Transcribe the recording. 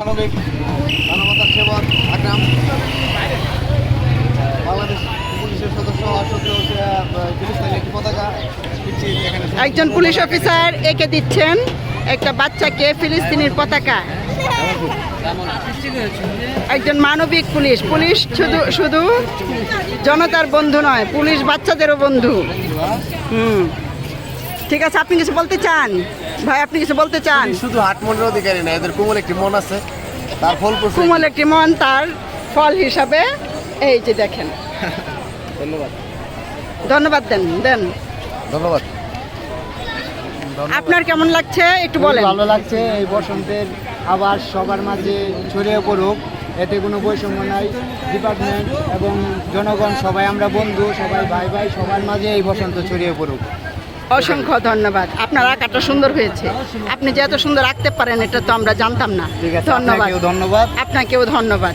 মানবিক মানবতার সেবক আকরাম বাংলাদেশ পুলিশের সদস্য আসলে একটি পতাকা। একজন পুলিশ অফিসার একে দিচ্ছেন একটা বাচ্চাকে ফিলিস্তিনের পতাকা। একজন মানবিক পুলিশ। পুলিশ শুধু শুধু জনতার বন্ধু নয়, পুলিশ বাচ্চাদেরও বন্ধু। হুম। ঠিক আছে, আপনি কিছু বলতে চান? ভাই আপনি কিছু বলতে চান? শুধু হাট মনের অধিকারী না এদের কোমল একটি মন আছে তার ফল কুমল একটি মন তার ফল হিসাবে এই যে দেখেন। ধন্যবাদ। ধন্যবাদ দেন দেন। ধন্যবাদ। আপনার কেমন লাগছে? একটু বলেন। ভালো লাগছে এই বসন্তের আবার সবার মাঝে ছড়িয়ে পড়ুক এতে কোনো বৈষম্য নাই। ডিপার্টমেন্ট এবং জনগণ সবাই আমরা বন্ধু সবাই ভাই ভাই সবার মাঝে এই বসন্ত ছড়িয়ে পড়ুক। অসংখ্য ধন্যবাদ। আপনার আঁকাটা সুন্দর হয়েছে। আপনি যে এত সুন্দর আঁকতে পারেন এটা তো আমরা জানতাম না। ধন্যবাদ। ধন্যবাদ। আপনাকেও ধন্যবাদ।